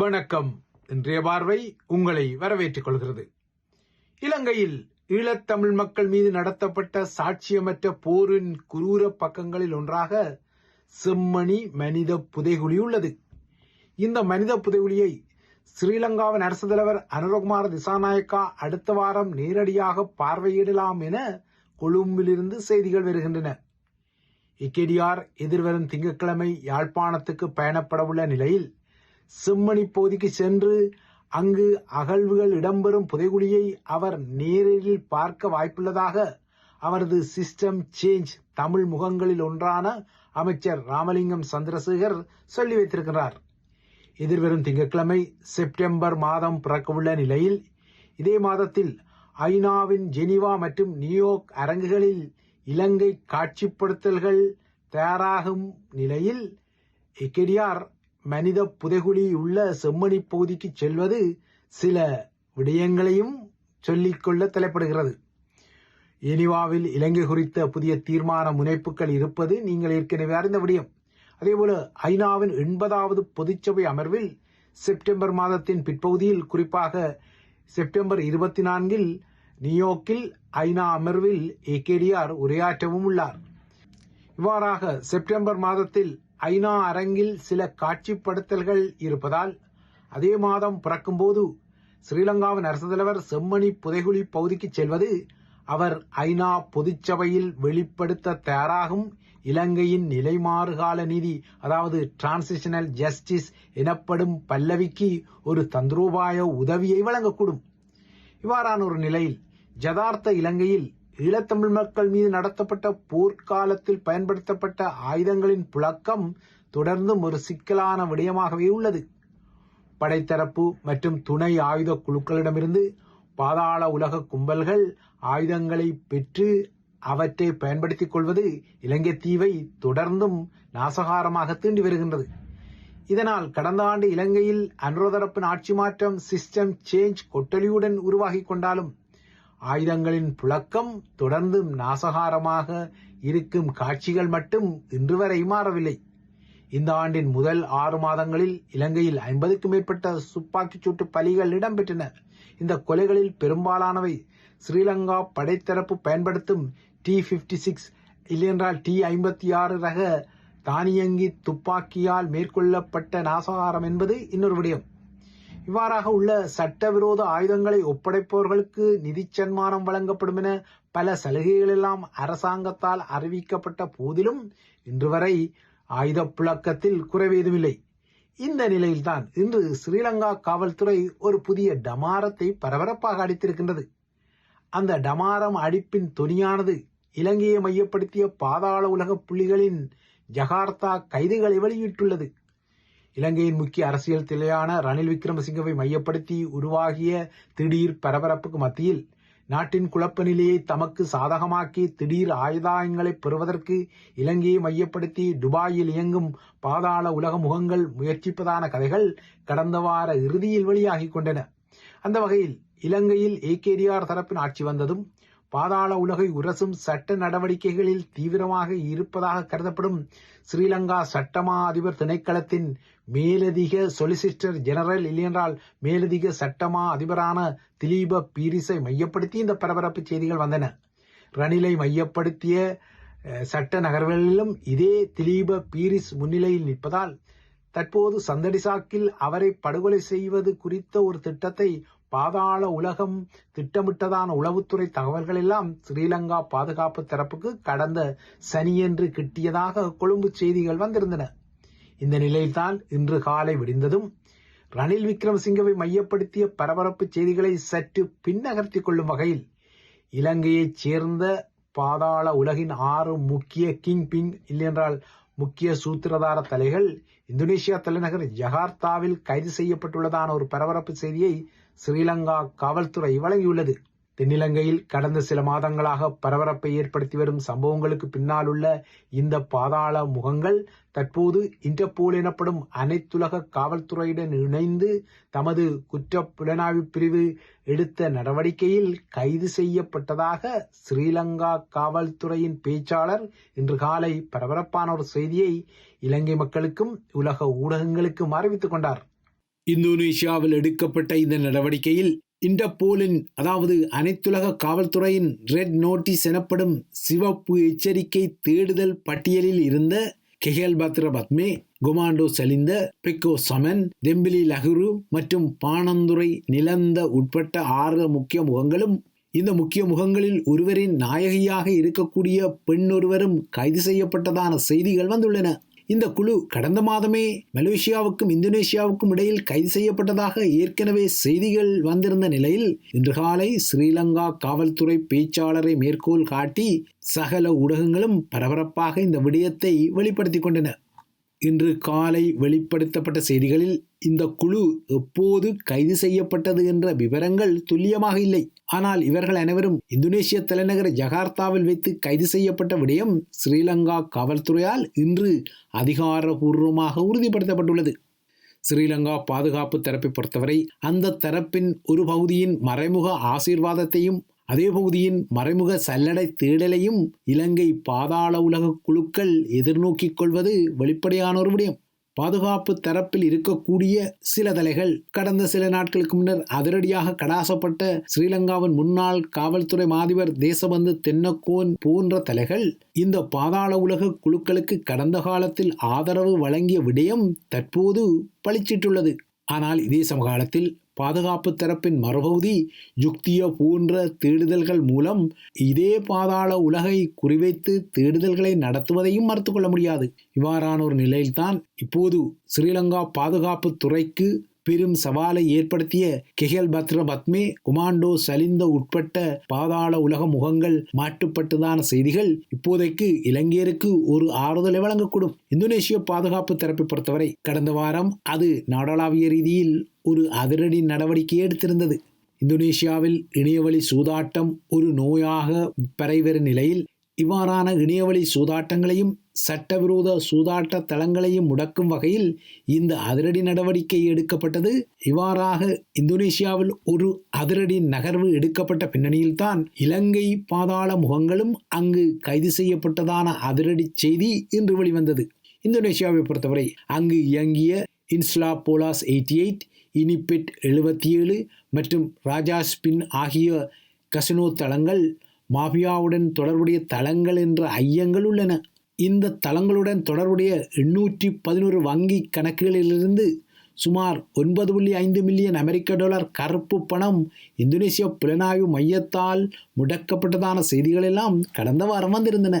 வணக்கம். இன்றைய பார்வை உங்களை வரவேற்றுக் கொள்கிறது. இலங்கையில் ஈழத்தமிழ் மக்கள் மீது நடத்தப்பட்ட சாட்சியமற்ற போரின் குரூர பக்கங்களில் ஒன்றாக செம்மணி மனித புதைகுழி உள்ளது. இந்த மனித புதைகுழியை ஸ்ரீலங்காவின் அரசு தலைவர் அனுரகுமார் திசாநாயக்கா அடுத்த வாரம் நேரடியாக பார்வையிடலாம் என கொழும்பிலிருந்து செய்திகள் வருகின்றன. இக்கெடியார் எதிர்வரும் திங்கட்கிழமை யாழ்ப்பாணத்துக்கு பயணப்படவுள்ள நிலையில் செம்மணி போதிக்கு சென்று அங்கு அகழ்வுகள் இடம்பெறும் புதைகுழியை அவர் நேரில் பார்க்க வாய்ப்புள்ளதாக அவரது சிஸ்டம் சேஞ்ச் தமிழ் முகங்களில் ஒன்றான அமைச்சர் ராமலிங்கம் சந்திரசேகர் சொல்லி வைத்திருக்கிறார். எதிர்வரும் திங்கட்கிழமை செப்டம்பர் மாதம் பிறக்கவுள்ள நிலையில் இதே மாதத்தில் ஐநாவின் ஜெனிவா மற்றும் நியூயார்க் அரங்குகளில் இலங்கை காட்சிப்படுத்தல்கள் தயாராகும் நிலையில் எக்கெடியார் மனித புதைகுழி உள்ள செம்மணி பகுதிக்கு செல்வது சில விடயங்களையும் சொல்லிக்கொள்ள தலைப்படுகிறது. இனிவாவில் இலங்கை குறித்த புதிய தீர்மான முனைப்புகள் இருப்பது நீங்கள் ஏற்கனவே அறிந்த விடயம். அதேபோல ஐநாவின் எண்பதாவது பொதுச்சபை அமர்வில் செப்டம்பர் மாதத்தின் பிற்பகுதியில் குறிப்பாக செப்டம்பர் இருபத்தி நான்கில் நியூயார்க்கில் ஐநா அமர்வில் ஏகேடிஆர் உரையாற்றவும் உள்ளார். இவ்வாறாக செப்டம்பர் மாதத்தில் ஐநா அரங்கில் சில காட்சிப்படுத்தல்கள் இருப்பதால் அதே மாதம் பிறக்கும்போது ஸ்ரீலங்காவின் அரசு தலைவர் செம்மணி புதைகுழி பகுதிக்கு செல்வது அவர் ஐநா பொதுச்சபையில் வெளிப்படுத்த தயாராகும் இலங்கையின் நிலைமாறுகால நீதி அதாவது டிரான்சிஷனல் ஜஸ்டிஸ் எனப்படும் பல்லவிக்கு ஒரு தந்திரோபாய உதவியை வழங்கக்கூடும். இவ்வாறான ஒரு நிலையில் ஜதார்த்த இலங்கையில் ஈழத்தமிழ் மக்கள் மீது நடத்தப்பட்ட போர்க்காலத்தில் பயன்படுத்தப்பட்ட ஆயுதங்களின் புழக்கம் தொடர்ந்தும் ஒரு சிக்கலான விடயமாகவே உள்ளது. படைத்தரப்பு மற்றும் துணை ஆயுத குழுக்களிடமிருந்து பாதாள உலக கும்பல்கள் ஆயுதங்களை பெற்று அவற்றை பயன்படுத்திக் கொள்வது இலங்கை தீவை தொடர்ந்தும் நாசகாரமாக தீண்டி வருகின்றது. இதனால் கடந்த ஆண்டு இலங்கையில் அனுரதரப்பின் ஆட்சி மாற்றம் சிஸ்டம் சேஞ்ச் கொட்டலியுடன் உருவாகி கொண்டாலும் ஆயுதங்களின் புழக்கம் தொடர்ந்து நாசகாரமாக இருக்கும் காட்சிகள் மட்டும் இன்று வரை மாறவில்லை. இந்த ஆண்டின் முதல் ஆறு மாதங்களில் இலங்கையில் ஐம்பதுக்கும் மேற்பட்ட துப்பாக்கிச் சூட்டு பலிகள் இடம்பெற்றன. இந்த கொலைகளில் பெரும்பாலானவை ஸ்ரீலங்கா படைத்தரப்பு பயன்படுத்தும் டி பிப்டி சிக்ஸ் இல்லையென்றால் டி ஐம்பத்தி ஆறு ரக தானியங்கி துப்பாக்கியால் மேற்கொள்ளப்பட்ட நாசகாரம் என்பது இன்னொரு விடயம். இவ்வாறாக உள்ள சட்டவிரோத ஆயுதங்களை ஒப்படைப்பவர்களுக்கு நிதி சன்மானம் வழங்கப்படும் என பல சலுகைகள் எல்லாம் அரசாங்கத்தால் அறிவிக்கப்பட்ட போதிலும் இன்று வரை ஆயுத புழக்கத்தில் குறைவேதுமில்லை. இந்த நிலையில்தான் இன்று ஸ்ரீலங்கா காவல்துறை ஒரு புதிய டமாரத்தை பரபரப்பாக அடித்திருக்கின்றது. அந்த டமாரம் அடிப்பின் தொனியானது இலங்கையை மையப்படுத்திய பாதாள உலக புள்ளிகளின் ஜகார்த்தா கைதுகளை வெளியிட்டுள்ளது. இலங்கையின் முக்கிய அரசியல் திலையான ரணில் விக்ரமசிங்கவை மையப்படுத்தி உருவாகிய திடீர் பரபரப்புக்கு மத்தியில் நாட்டின் குழப்ப நிலையை தமக்கு சாதகமாக்கி திடீர் ஆயுதாயங்களை பெறுவதற்கு இலங்கையை மையப்படுத்தி துபாயில் இயங்கும் பாதாள உலக முகங்கள் முயற்சிப்பதான கதைகள் கடந்த வார இறுதியில் வெளியாகிக் கொண்டன. அந்த வகையில் இலங்கையில் ஏகேடிஆர் தரப்பின் ஆட்சி வந்ததும் பாதாள உலகை உரசும் சட்ட நடவடிக்கைகளில் தீவிரமாக இருப்பதாக கருதப்படும் ஸ்ரீலங்கா சட்டமா அதிபர் திணைக்களத்தின் மேலதிக சொலிசிஸ்டர் ஜெனரல் இல்லையென்றால் மேலதிக சட்டமா அதிபரான திலீப பீரிஸை மையப்படுத்தி இந்த பரபரப்பு செய்திகள் வந்தன. ரணிலை மையப்படுத்திய சட்ட நகர்வுகளிலும் இதே திலீப பீரிஸ் முன்னிலையில் நிற்பதால் தற்போது சந்தடிசாக்கில் அவரை படுகொலை செய்வது குறித்த ஒரு திட்டத்தை பாதாள உலகம் திட்டமிட்டதான உளவுத்துறை தகவல்கள் எல்லாம் ஸ்ரீலங்கா பாதுகாப்பு தரப்புக்கு கடந்த சனியன்று கிட்டியதாக கொழும்பு செய்திகள் வந்திருந்தன. இந்த நிலையில்தான் இன்று காலை விடிந்ததும் ரணில் விக்ரமசிங்கவை மையப்படுத்திய பரபரப்பு செய்திகளை சற்று பின்னகர்த்திக் கொள்ளும் வகையில் இலங்கையைச் சேர்ந்த பாதாள உலகின் ஆறு முக்கிய கிங் பிங் இல்லையென்றால் முக்கிய சூத்திரதார தலைகள் இந்தோனேஷியா தலைநகர் ஜகார்த்தாவில் கைது செய்யப்பட்டுள்ளதான ஒரு பரபரப்பு செய்தியை ஸ்ரீலங்கா காவல்துறை வழங்கியுள்ளது. தென்னிலங்கையில் கடந்த சில மாதங்களாக பரபரப்பை ஏற்படுத்தி வரும் சம்பவங்களுக்கு பின்னால் உள்ள இந்த பாதாள முகங்கள் தற்போது இன்டர்போல் எனப்படும் அனைத்துலக காவல்துறையுடன் இணைந்து தமது குற்ற புலனாய்வு பிரிவு எடுத்த நடவடிக்கையில் கைது செய்யப்பட்டதாக ஸ்ரீலங்கா காவல்துறையின் பேச்சாளர் இன்று காலை பரபரப்பான ஒரு செய்தியை இலங்கை மக்களுக்கும் உலக ஊடகங்களுக்கும் அறிவித்துக் கொண்டார். இந்தோனேஷியாவில் எடுக்கப்பட்ட இந்த நடவடிக்கையில் இன்டர்போலின் அதாவது அனைத்துலக காவல்துறையின் ரெட் நோட்டீஸ் எனப்படும் சிவப்பு எச்சரிக்கை தேடுதல் பட்டியலில் இருந்த கெஹல் பத்ர பத்மே குமாண்டோ சலிந்த பெக்கோ சமன் தெம்பிலி லஹுரு மற்றும் பாணந்துரை நிலந்த உட்பட்ட ஆறு முக்கிய முகங்களும் இந்த முக்கிய முகங்களில் ஒருவரின் நாயகியாக இருக்கக்கூடிய பெண் ஒருவரும் கைது செய்யப்பட்டதான செய்திகள் வந்துள்ளன. இந்த குழு கடந்த மாதமே மலேசியாவுக்கும் இந்தோனேஷியாவுக்கும் இடையில் கைது செய்யப்பட்டதாக ஏற்கனவே செய்திகள் வந்திருந்த நிலையில் இன்று காலை ஸ்ரீலங்கா காவல்துறை பேச்சாளரை மேற்கோள் காட்டி சகல ஊடகங்களும் பரபரப்பாக இந்த விடயத்தை வெளிப்படுத்திக் கொண்டன. இன்று காலை வெளிப்படுத்தப்பட்ட செய்திகளில் இந்த குழு எப்போது கைது செய்யப்பட்டது என்ற விவரங்கள் துல்லியமாக இல்லை. ஆனால் இவர்கள் அனைவரும் இந்தோனேஷிய தலைநகர் ஜகார்த்தாவில் வைத்து கைது செய்யப்பட்ட விடயம் ஸ்ரீலங்கா காவல்துறையால் இன்று அதிகாரபூர்வமாக உறுதிப்படுத்தப்பட்டுள்ளது. ஸ்ரீலங்கா பாதுகாப்பு தரப்பை பொறுத்தவரை அந்த தரப்பின் ஒரு பகுதியின் மறைமுக ஆசீர்வாதத்தையும் அதே பகுதியின் மறைமுக சல்லடை தேடலையும் இலங்கை பாதாள உலக குழுக்கள் எதிர்நோக்கிக் கொள்வது வெளிப்படையான ஒரு விடயம். பாதுகாப்பு தரப்பில் இருக்கக்கூடிய சில தலைகள் கடந்த சில நாட்களுக்கு முன்னர் அதிரடியாக கடாசப்பட்ட ஸ்ரீலங்காவின் முன்னாள் காவல்துறை மாதிபர் தேசபந்து தென்னக்கோன் போன்ற தலைகள் இந்த பாதாள உலக குழுக்களுக்கு கடந்த காலத்தில் ஆதரவு வழங்கிய விடயம் தற்போது பளிச்சிட்டுள்ளது. ஆனால் இதே சமகாலத்தில் பாதுகாப்பு தரப்பின் மறுபகுதி யுக்தியோ போன்ற தேடுதல்கள் மூலம் இதே பாதாள உலகை குறிவைத்து தேடுதல்களை நடத்துவதையும் மறுத்து கொள்ள முடியாது. இவ்வாறான ஒரு நிலையில்தான் இப்போது ஸ்ரீலங்கா பாதுகாப்பு துறைக்கு பெரும் சவாலை ஏற்படுத்திய கெஹல் பத்ர பத்மே குமாண்டோ சலிந்த உட்பட்ட பாதாள உலக முகங்கள் மாட்டுப்பட்டதான செய்திகள் இப்போதைக்கு இலங்கையருக்கு ஒரு ஆறுதலை வழங்கக்கூடும். இந்தோனேஷிய பாதுகாப்பு தரப்பை பொறுத்தவரை கடந்த வாரம் அது நாடாளாவிய ரீதியில் ஒரு அதிரடி நடவடிக்கை எடுத்திருந்தது. இந்தோனேஷியாவில் இணையவழி சூதாட்டம் ஒரு நோயாக பரவிவரும் நிலையில் இவ்வாறான இணையவழி சூதாட்டங்களையும் சட்டவிரோத சூதாட்ட தளங்களையும் முடக்கும் வகையில் இந்த அதிரடி நடவடிக்கை எடுக்கப்பட்டது. இவ்வாறாக இந்தோனேஷியாவில் ஒரு அதிரடி நகர்வு எடுக்கப்பட்ட பின்னணியில்தான் இலங்கை பாதாள முகங்களும் அங்கு கைது செய்யப்பட்டதான அதிரடி செய்தி இன்று வெளிவந்தது. இந்தோனேஷியாவை பொறுத்தவரை அங்கு இயங்கிய இன்ஸ்லா போலாஸ் எயிட்டி எயிட் இனிபெட் எழுபத்தி ஏழு மற்றும் ராஜா ஸ்பின் ஆகிய கசினோ தளங்கள் மாஃபியாவுடன் தொடர்புடைய தளங்கள் என்ற ஐயங்கள் உள்ளன. இந்த தளங்களுடன் தொடர்புடைய எண்ணூற்றி பதினோரு வங்கி கணக்குகளிலிருந்து சுமார் ஒன்பது புள்ளி ஐந்து மில்லியன் அமெரிக்க டாலர் கருப்பு பணம் இந்தோனேசிய புலனாய்வு மையத்தால் முடக்கப்பட்டதான செய்திகளெல்லாம் கடந்த வாரம் வந்திருந்தன.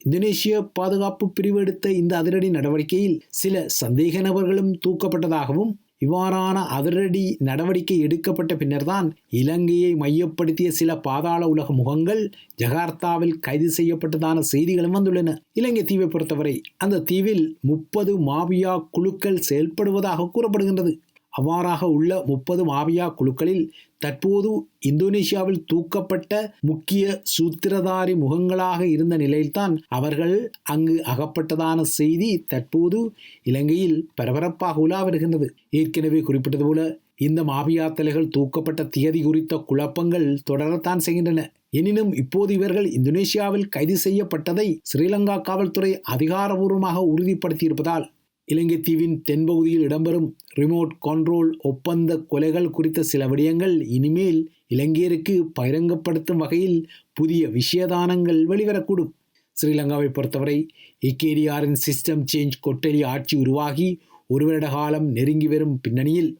இந்தோனேஷிய பாதுகாப்பு பிரிவு எடுத்த இந்த அதிரடி நடவடிக்கையில் சில சந்தேக நபர்களும் தூக்கப்பட்டதாகவும் இவ்வாறான அதிரடி நடவடிக்கை எடுக்கப்பட்ட பின்னர்தான் இலங்கையை மையப்படுத்திய சில பாதாள உலக முகங்கள் ஜகார்த்தாவில் கைது செய்யப்பட்டதான செய்திகளும் வந்துள்ளன. இலங்கை தீவை பொறுத்தவரை அந்த தீவில் முப்பது மாபியா குழுக்கள் செயல்படுவதாக கூறப்படுகின்றது. அவ்வாறாக உள்ள முப்பது மாபியா குழுக்களில் தற்போது இந்தோனேஷியாவில் தூக்கப்பட்ட முக்கிய சூத்திரதாரி முகங்களாக இருந்த நிலையில்தான் அவர்கள் அங்கு அகப்பட்டதான செய்தி தற்போது இலங்கையில் பரபரப்பாக உலா வருகின்றது ஏற்கனவே குறிப்பிட்டது போல இந்த மாபியா தலைகள் தூக்கப்பட்ட தியதி குறித்த குழப்பங்கள் தொடரத்தான் செய்கின்றன. எனினும் இப்போது இவர்கள் இந்தோனேஷியாவில் கைது செய்யப்பட்டதை ஸ்ரீலங்கா காவல்துறை அதிகாரபூர்வமாக உறுதிப்படுத்தியிருப்பதால் இலங்கை தீவின் தென்பகுதியில் இடம்பெறும் ரிமோட் கண்ட்ரோல் ஒப்பந்த கொலைகள் குறித்த சில விடயங்கள் இனிமேல் இலங்கையருக்கு பகிரங்கப்படுத்தும் வகையில் புதிய விஷயதானங்கள் வெளிவரக்கூடும். ஸ்ரீலங்காவை பொறுத்தவரை இக்கேடிஆரின் சிஸ்டம் சேஞ்ச் கொட்டலி ஆட்சி உருவாகி ஒரு வருட காலம் நெருங்கி வரும் பின்னணியில்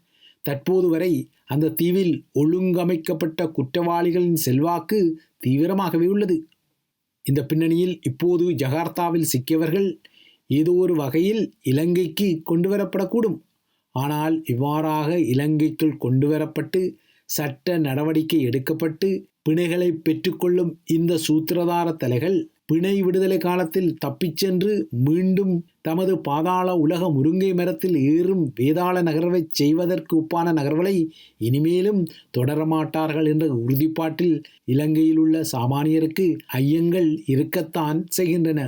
தற்போது வரை அந்த தீவில் ஒழுங்கமைக்கப்பட்ட குற்றவாளிகளின் செல்வாக்கு தீவிரமாகவே உள்ளது. இந்த பின்னணியில் இப்போது ஜகார்த்தாவில் சிக்கியவர்கள் ஏதோ ஒரு வகையில் இலங்கைக்கு கொண்டு வரப்படக்கூடும் ஆனால் இவ்வாறாக இலங்கைக்குள் கொண்டு வரப்பட்டு சட்ட நடவடிக்கை எடுக்கப்பட்டு பிணைகளை பெற்றுக்கொள்ளும் இந்த சூத்திரதார தலைகள் பிணை விடுதலை காலத்தில் தப்பிச் சென்று மீண்டும் தமது பாதாள உலக முருங்கை மரத்தில் ஏறும் வேதாள நகர்வை செய்வதற்கு ஒப்பான நகர்வுகளை இனிமேலும் தொடரமாட்டார்கள் என்ற உறுதிப்பாட்டில் இலங்கையில் உள்ள சாமானியருக்கு ஐயங்கள் இருக்கத்தான் செய்கின்றன.